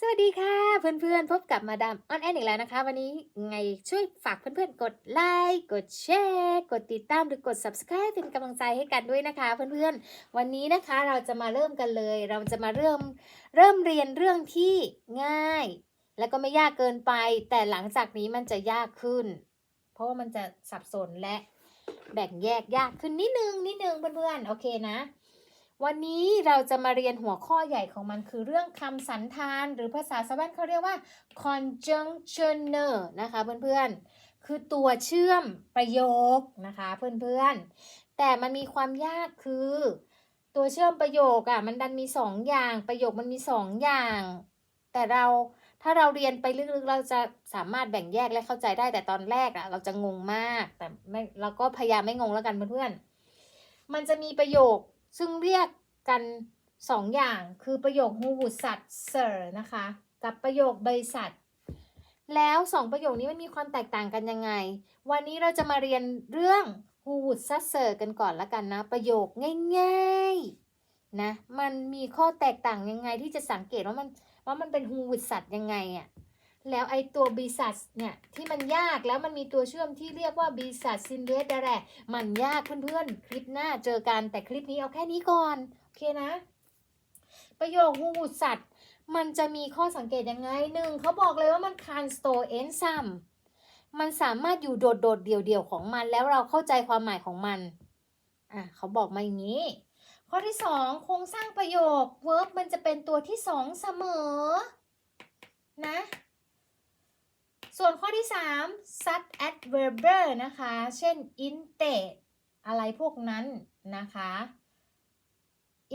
สวัสดีค่ะเพื่อนๆ พบกับมาดามออนแอนอีกแล้วนะคะ วันนี้ไงช่วยฝากเพื่อนๆ กดไลค์กดแชร์กดติดตามหรือกด subscribe เป็นกำลังใจให้กันด้วยนะคะ เพื่อนๆ วันนี้นะคะเราจะมาเริ่มกันเลย เราจะมาเริ่มเริ่มเรียนเรื่องที่ง่าย และก็ไม่ยากเกินไป แต่หลังจากนี้มันจะยากขึ้น เพราะว่ามันจะสับสนและแบ่งแยกยากขึ้นนิดนึงนิดนึงเพื่อนๆโอเคนะ วันนี้เราจะมาเรียนหัวข้อใหญ่ของมันคือเรื่องคำสันธาน หรือภาษาสวรรค์เขาเรียกว่า conjunctioner นะคะเพื่อนๆ คือตัวเชื่อมประโยคนะคะเพื่อนๆ แต่มันมีความยากคือ ตัวเชื่อมประโยคอะ่ะมันดันมีสองอย่าง ประโยคมันมีสองอย่าง แต่เราถ้าเราเรียนไปลึกๆ เราจะสามารถแบ่งแยกและเข้าใจได้แต่ตอนแรกอะ่ะเราจะงงมาก แต่ไม่เราก็พยายามไม่งงแล้วกันเพื่อนๆ มันจะมีประโยค ซึ่งเรียกกันสองอย่างคือประโยคฮูวุสัตเซอร์นะคะ กับประโยคบริษัทแล้วสองประโยคนี้มันมีความแตกต่างกันยังไง วันนี้เราจะมาเรียนเรื่องฮูวุสัตเซอร์กันก่อนละกันนะ ประโยคง่ายๆนะมันมีข้อแตกต่างยังไงที่จะสังเกตว่ามันว่ามันเป็นฮูวุสัตยังไงอะ่ะ แล้วไอตัวบีสัตเนี่ยที่มันยากแล้วมันมีตัวเชื่อมที่เรียกว่าบีสัตซินเดสแรมันยากเพื่อนๆ คลิปหน้าเจอกันแต่คลิปนี้เอาแค่นี้ก่อน โอเคนะ ประโยคฮูวุสัตว์ มันจะมีข้อสังเกตยังไงหนึ่งเขาบอกเลยว่ามันคานสโตเอนซัมมันสามารถอยู่โดดๆ เดี่ยวๆ ของมันแล้วเราเข้าใจความหมายของมัน อะเขาบอกมาอย่างนี้ ข้อที่สองโครงสร้างประโยค verb มันจะเป็นตัวที่สองเสมอ นะ ส่วนข้อที่ 3 such adverb นะคะ เช่น inte อะไรพวกนั้นนะคะ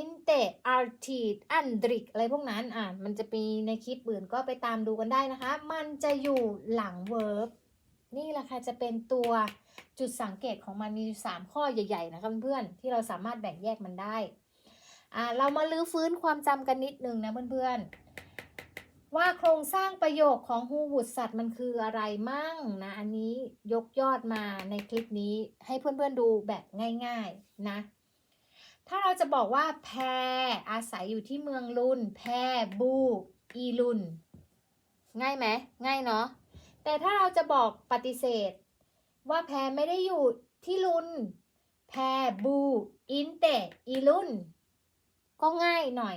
inte artit andrik อะไรพวกนั้น อะ มันจะมีในคลิปอื่นก็ไปตามดูกันได้นะคะ มันจะอยู่หลัง verb นี่แหละค่ะจะเป็นตัวจุดสังเกตของมันมี 3 ข้อใหญ่ ๆ นะคะเพื่อนๆที่เราสามารถแบ่งแยกมันได้ อะเรามาลื้อฟื้นความจำกันนิดนึงนะเพื่อนๆ ว่าโครงสร้างประโยคของฮูวุดสัตว์มันคืออะไรมั่งนะ อันนี้ยกยอดมาในคลิปนี้ให้เพื่อนๆดูแบบง่ายๆนะ ถ้าเราจะบอกว่าแพรอาศัยอยู่ที่เมืองลุนแพรบูอีลุน ง่ายไหมง่ายเนาะแต่ถ้าเราจะบอกปฏิเสธ ว่าแพรไม่ได้อยู่ที่ลุนแพรบูอินเตอีลุนก็ง่ายหน่อย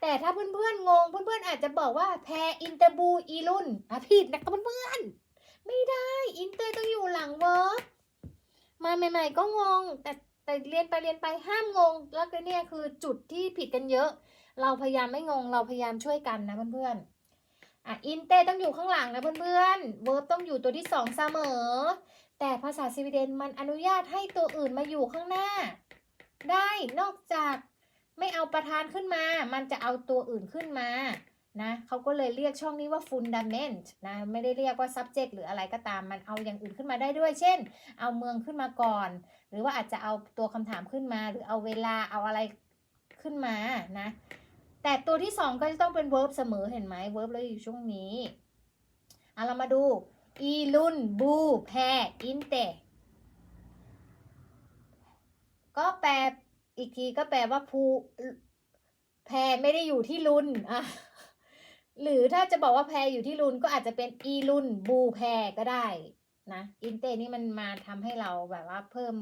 แต่ถ้าเพื่อนๆงง เพื่อนๆอาจจะบอกว่าแพรอินเตอร์บูอีลุนอะผิดนะครับเพื่อนๆไม่ได้อินเตอร์ต้องอยู่หลังเวิร์บมาใหม่ ๆ ก็งง แต่แต่เรียนไปเรียนไปห้ามงง แล้วก็เนี่ยคือจุดที่ผิดกันเยอะ เราพยายามไม่งง เราพยายามช่วยกันนะเพื่อนๆอะอินเตอร์ต้องอยู่ข้างหลังนะเพื่อนๆเวิร์บต้องอยู่ตัวที่สองเสมอ แต่ภาษาสวีเดนมันอนุญาตให้ตัวอื่นมาอยู่ข้างหน้า ได้นอกจาก ไม่เอาประธานขึ้นมา มันจะเอาตัวอื่นขึ้นมานะเขาก็เลยเรียกช่องนี้ว่า fundament นะไม่ได้เรียกว่า subject หรืออะไรก็ตามมันเอาอย่างอื่นขึ้นมาได้ด้วย เช่น เอาเมืองขึ้นมาก่อน หรือว่าอาจจะเอาตัวคำถามขึ้นมา หรือเอาเวลาเอาอะไรขึ้นมานะแต่ตัวที่สองก็จะต้องเป็น verb เสมอเห็นไหม verb แล้วอยู่ช่วงนี้เอาเรามาดูอีลุนบูแพอินเตก็แปล อีกทีก็แปลว่าภูแพรไม่ได้อยู่ที่ลุนอะหรือถ้าจะบอกว่าแพรอยู่ที่ลุนก็อาจจะเป็นอีลุนบูแพรก็ได้นะอินเตนี่มันมาทำให้เราแบบว่าเพิ่ม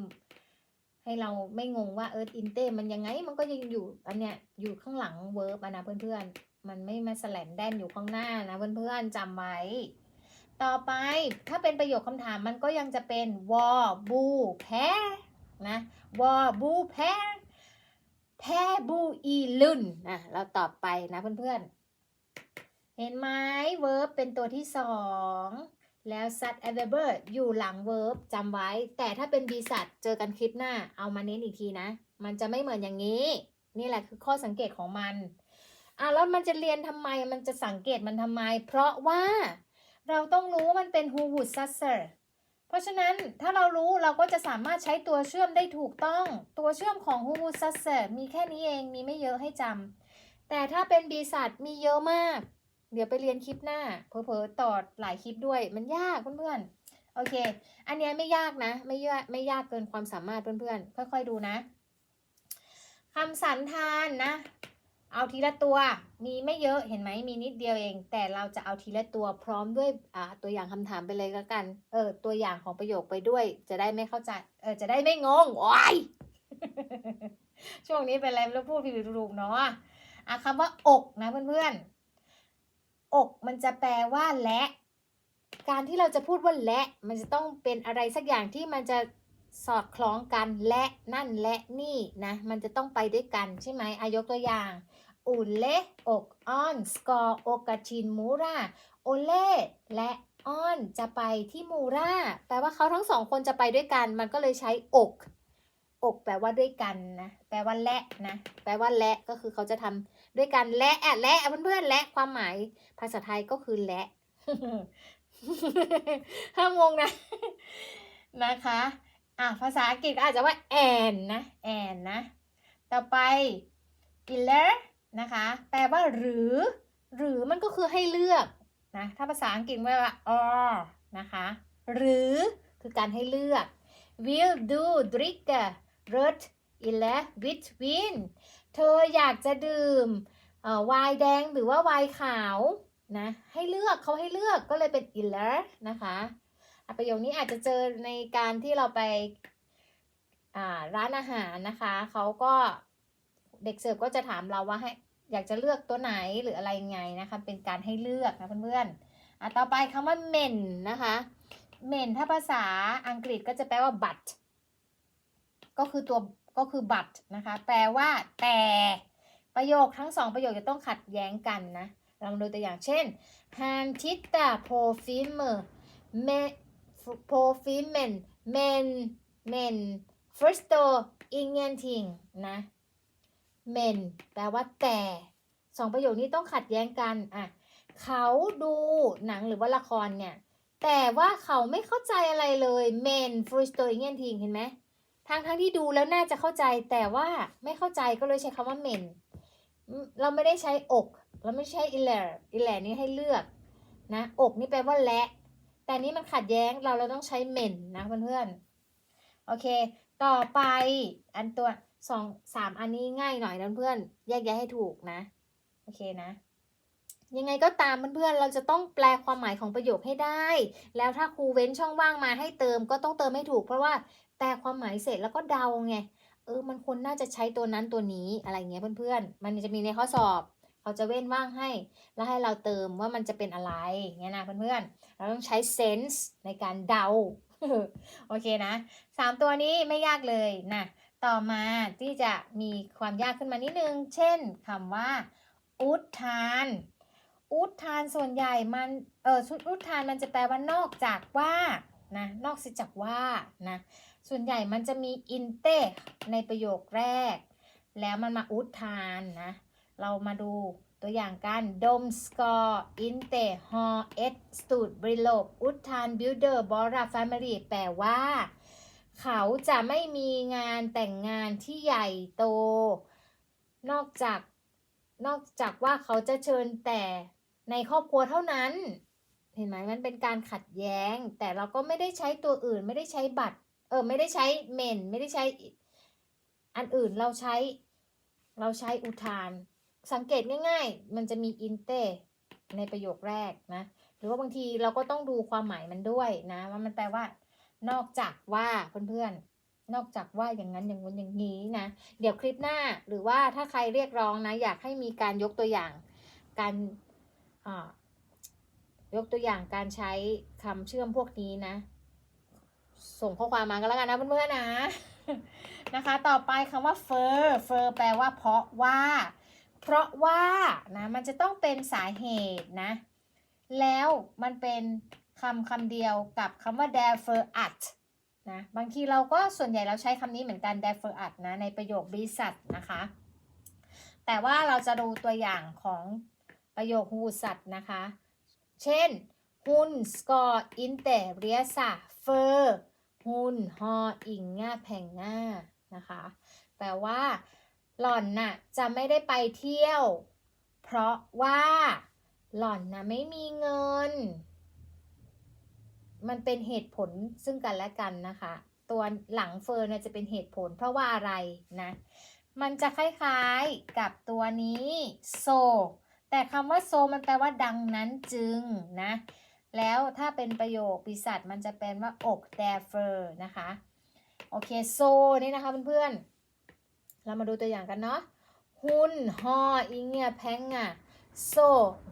ให้เราไม่งงว่าเอออินเตมันยังไงมันก็ยังอยู่อันเนี้ยอยู่ข้างหลังเวิร์บนะเพื่อนๆมันไม่มาแสลนแดนอยู่ข้างหน้านะเพื่อนๆจำไว้ต่อไปถ้าเป็นประโยคคำถามมันก็ยังจะเป็นวอบูแพนะวอบูแพ แพบูอีลุนนะเราตอบไปนะเพื่อนๆ เห็นไหมเวิร์บเป็นตัวที่สองแล้ว sat adverb อยู่หลังเวิร์บจำไว้ แต่ถ้าเป็น be sat เจอกันคลิปหน้า เอามาเน้นอีกทีนะ มันจะไม่เหมือนอย่างนี้ นี่แหละคือข้อสังเกตของมัน อะแล้วมันจะเรียนทำไม มันจะสังเกตมันทำไม เพราะว่าเราต้องรู้ว่ามันเป็น who would susser เพราะฉะนั้นถ้าเรารู้เราก็จะสามารถใช้ตัวเชื่อมได้ถูกต้อง ตัวเชื่อมของ who would susser มีแค่นี้เองมีไม่เยอะให้จำแต่ถ้าเป็น be sat มีเยอะมาก เดี๋ยวไปเรียนคลิปหน้าเพอเพอต่อหลายคลิปด้วยมันยากเพื่อนๆโอเค อันนี้ไม่ยากนะ ไม่ยากไม่ยากเกินความสามารถเพื่อนๆค่อย ๆดูนะคำสันธานนะ เอาทีละตัวมีไม่เยอะเห็นไหมมีนิดเดียวเอง แต่เราจะเอาทีละตัวพร้อมด้วยอ่าตัวอย่างคำถามไปเลยก็กัน เออ ตัวอย่างของประโยคไปด้วย จะได้ไม่เข้าใจ เออ จะได้ไม่งงโอ้ยช่วงนี้เป็นอะไรไม่รู้พูดผิดถูกๆเนาะอะคำว่าอกนะเพื่อนๆ อกมันจะแปลว่าและ การที่เราจะพูดว่าและ มันจะต้องเป็นอะไรสักอย่างที่มันจะ สอดคล้องกันและนั่นและนี่นะมันจะต้องไปด้วยกันใช่ไหมอายกตัวอย่างอุเละอกอ้อนสกอโอกาชินมูราโอเล่และอ้อนจะไปที่มูราแปลว่าเขาทั้งสองคนจะไปด้วยกัน มันก็เลยใช้อก อกแปลว่าด้วยกันนะแปลว่าและนะแปลว่าและก็คือเขาจะทำด้วยกันและแอะและเพื่อนๆและความหมายภาษาไทยก็คือและห้ามงงนะนะคะ อะภาษาอังกฤษก็อาจจะว่า and นะ and นะ ต่อไป either นะคะ แปลว่าหรือ หรือมันก็คือให้เลือกนะ ถ้าภาษาอังกฤษว่า or นะคะ หรือคือการให้เลือก will do drink red either between เธออยากจะดื่มไวน์แดงหรือว่าไวน์ขาวนะ ให้เลือกเขาให้เลือกก็เลยเป็น either นะคะ ประโยคนี้อาจจะเจอในการที่เราไปอ่าร้านอาหารนะคะเขาก็เด็กเสิร์ฟก็จะถามเราว่าให้อยากจะเลือกตัวไหนหรืออะไรยังไงนะคะ เป็นการให้เลือกนะเพื่อนๆอะต่อไปคำว่า men นะคะ men ถ้าภาษาอังกฤษก็จะแปลว่า but ก็คือตัวก็คือ but นะคะ แปลว่าแต่ประโยคทั้งสองประโยคจะต้องขัดแย้งกันนะ เรามาดูตัวอย่างเช่น Han tittar på filmer med på filmen men men förstår ingenting นะ men แปลว่าแต่สองประโยคนี้ต้องขัดแย้งกันอะเขาดูหนังหรือว่าละครเนี่ย แต่ว่าเขาไม่เข้าใจอะไรเลย men förstår ingenting เห็นไหมทั้งทั้งที่ดูแล้วน่าจะเข้าใจแต่ว่าไม่เข้าใจก็เลยใช้คำว่า men เราไม่ได้ใช้อก เราไม่ใช้ i l e r i l e r นี้ให้เลือกนะอกนี่แปลว่าและ แต่นี้มันขัดแย้งเราเราต้องใช้ men นะเพื่อนๆโอเค ต่อไปอันตัวสองสามอันนี้ง่ายหน่อยนะเพื่อนแยกแยะให้ถูกนะโอเคนะยังไงก็ตามเพื่อนๆ เราจะต้องแปลความหมายของประโยคให้ได้ แล้วถ้าครูเว้นช่องว่างมาให้เติมก็ต้องเติมให้ถูก เพราะว่าแปลความหมายเสร็จแล้วก็เดาไง เออ มันควรน่าจะใช้ตัวนั้นตัวนี้อะไรเงี้ยเพื่อนๆ มันจะมีในข้อสอบ เขาจะเว้นว่างให้ แล้วให้เราเติมว่ามันจะเป็นอะไรเงี้ยนะเพื่อนๆ เราต้องใช้ sense ในการเดา โอเคนะสามตัวนี้ไม่ยากเลยนะต่อมาที่จะมีความยากขึ้นมานิดนึง เช่นคำว่า อุทาน อุทานส่วนใหญ่มันเอออุทานมันจะแปลว่านอกจากว่านะนอกเสียจากว่านะส่วนใหญ่มันจะมีอินเตในประโยคแรก แล้วมันมาอุทานนะ เรามาดูตัวอย่างกันดมสกอร์อินเตฮอเอสตูดบริโลบอุทานบิลเดอร์บอราแฟมิลี่แปลว่า เขาจะไม่มีงานแต่งงานที่ใหญ่โต นอกจากนอกจากว่าเขาจะเชิญแต่ในครอบครัวเท่านั้น เห็นไหมมันเป็นการขัดแย้ง แต่เราก็ไม่ได้ใช้ตัวอื่น ไม่ได้ใช้บัตร เออ ไม่ได้ใช้เมน ไม่ได้ใช้อันอื่นเราใช้ เราใช้อุทาน สังเกตง่าย ๆ มันจะมีอินเตในประโยคแรกนะ หรือว่าบางทีเราก็ต้องดูความหมายมันด้วยนะว่ามันแปลว่า นอกจากว่าเพื่อนๆ นอกจากว่าอย่างนั้นอย่างนู้นอย่างนี้นะ เดี๋ยวคลิปหน้าหรือว่าถ้าใครเรียกร้องนะ อยากให้มีการยกตัวอย่าง การอ่ายกตัวอย่างการใช้คำเชื่อมพวกนี้นะ ส่งข้อความมากันแล้วกันนะเพื่อนๆนะนะคะ ต่อไปคำว่าเฟอร์เฟอร์แปลว่าเพราะว่า เพราะว่านะมันจะต้องเป็นสาเหตุนะ แล้วมันเป็นคำคำเดียวกับคำว่า therefore at นะบางทีเราก็ส่วนใหญ่เราใช้คำนี้เหมือนกัน therefore at นะในประโยคบริษัทนะคะ แต่ว่าเราจะดูตัวอย่างของประโยคฮูสัตนะคะ เช่น หุนสกอร์อินเตเรียสาเฟอร์หุนฮออิงง่าแผงง่านะคะ แปลว่า หล่อนน่ะจะไม่ได้ไปเที่ยว เพราะว่า หล่อนน่ะไม่มีเงิน มันเป็นเหตุผลซึ่งกันและกันนะคะ ตัวหลังเฟอร์เนี่ยจะเป็นเหตุผล เพราะว่าอะไรนะ มันจะคล้ายๆกับตัวนี้ so แต่คำว่า so มันแปลว่าดังนั้นจึงนะ แล้วถ้าเป็นประโยคปีศาจมันจะเป็นว่าอก therefore นะคะ โอเค so นี่นะคะเพื่อนๆ เรามาดูตัวอย่างกันเนาะหุนฮออิงเงียแพงอะโซ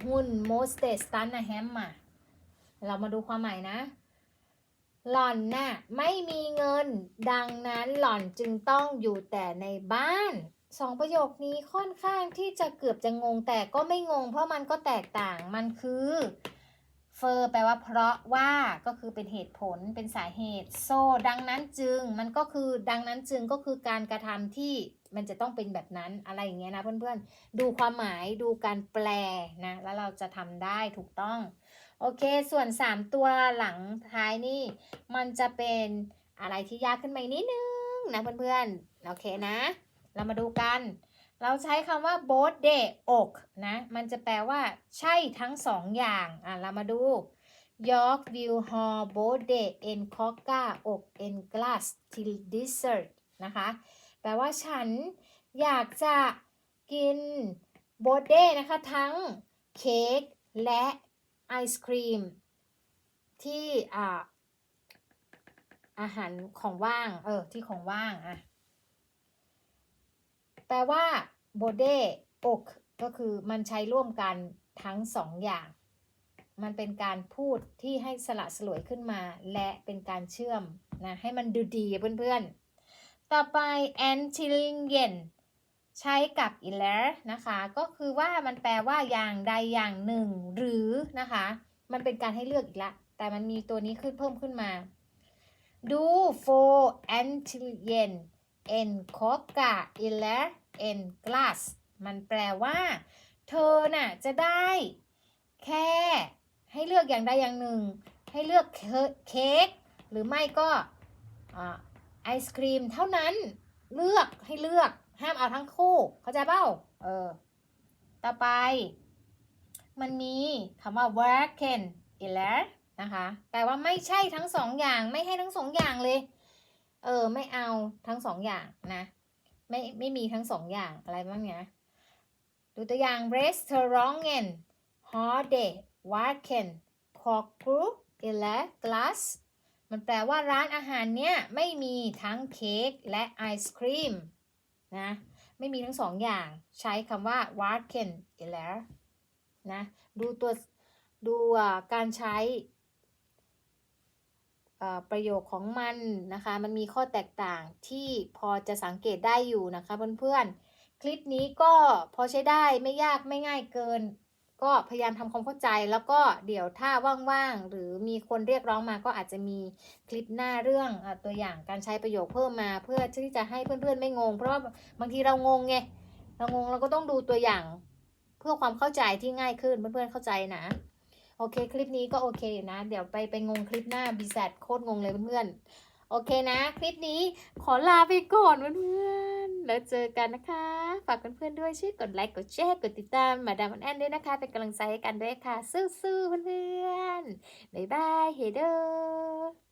หุนโมสเตสตันอะแฮมอะเรามาดูความหมายนะหล่อนน่ะไม่มีเงิน ดังนั้นหล่อนจึงต้องอยู่แต่ในบ้านสองประโยคนี้ค่อนข้างที่จะเกือบจะงงแต่ก็ไม่งง เพราะมันก็แตกต่างมันคือ เฟอร์แปลว่าเพราะว่าก็คือเป็นเหตุผลเป็นสาเหตุโซดังนั้นจึงมันก็คือดังนั้นจึงก็คือการกระทำที่มันจะต้องเป็นแบบนั้นอะไรอย่างเงี้ยนะเพื่อนๆ ดูความหมายดูการแปลนะ แล้วเราจะทำได้ถูกต้อง โอเค ส่วน 3 ตัวหลังท้ายนี่ มันจะเป็นอะไรที่ยากขึ้นมาอีกนิดนึงนะเพื่อนๆ โอเคนะ เรามาดูกัน เราใช้คำว่า both day อกนะ มันจะแปลว่า ใช่ทั้งสองอย่าง อะ เรามาดู York View Hall both day en coca อก en glass till dessert นะคะ แปลว่าฉันอยากจะกินโบเด้นะคะ ทั้งเค้กและไอศครีม ที่อ่าอาหารของว่าง เออ ที่ของว่าง อะ แปลว่าโบเดอกก็คือมันใช้ร่วมกันทั้งสองอย่าง มันเป็นการพูดที่ให้สละสลวยขึ้นมา และเป็นการเชื่อมนะให้มันดูดีเพื่อนๆ ต่อไป antillion ใช้กับ i l e r นะคะ ก็คือว่ามันแปลว่าอย่างใดอย่างหนึ่ง หรือนะคะ มันเป็นการให้เลือกอีกละ แต่มันมีตัวนี้ขึ้นเพิ่มขึ้นมาดู for antillion en coca i l e r en glass มันแปลว่า เธอน่ะจะได้ แค่ ให้เลือกอย่างใดอย่างหนึ่ง ให้เลือกเค้กหรือไม่ก็ไอศครีมเท่านั้นเลือกให้เลือกห้ามเอาทั้งคู่ เข้าใจเปล่าเออ ต่อไป มันมีคำว่า worken i l e r นะคะแปลว่าไม่ใช่ทั้งสองอย่างไม่ให้ทั้งสองอย่างเลย เออ ไม่เอาทั้งสองอย่างนะ ไม่ไม่มีทั้งสองอย่างอะไรบ้างเนี่ยดูตัวอย่าง restaurant h o l d a y worken c o k r u i l e glass มันแปลว่าร้านอาหารเนี่ยไม่มีทั้งเค้กและไอศครีมนะไม่มีทั้งสองอย่างใช้คำว่า warken i l e r นะดูตัวดูการใช้ ประโยคของมันนะคะ มันมีข้อแตกต่างที่พอจะสังเกตได้อยู่นะคะเพื่อนๆ คลิปนี้ก็พอใช้ได้ไม่ยากไม่ง่ายเกิน ก็พยายามทำความเข้าใจแล้วก็เดี๋ยวถ้าว่างๆ หรือมีคนเรียกร้องมาก็อาจจะมีคลิปหน้าเรื่องอตัวอย่างการใช้ประโยคเพิ่มมาเพื่อที่จะให้เพื่อนๆไม่งง เพราะว่าบางทีเรางงไงเรางงเราก็ต้องดูตัวอย่าง เพื่อความเข้าใจที่ง่ายขึ้นเพื่อนๆเข้าใจนะ โอเค คลิปนี้ก็โอเคอยู่นะ เดี๋ยวไปไปงงคลิปหน้าบีแซดโคตรงงเลยเพื่อนๆ โอเคนะ คลิปนี้ขอลาไปก่อนเพื่อนๆ แล้วเจอกันนะคะ ฝากเพื่อนๆด้วยช่วยกดไลค์ กดแชร์ กดติดตามมาดามอนแอนด้วยนะคะ เป็นกำลังใจให้กันด้วยค่ะ สู้ๆ เพื่อนๆ บ๊ายบาย เฮเดอร์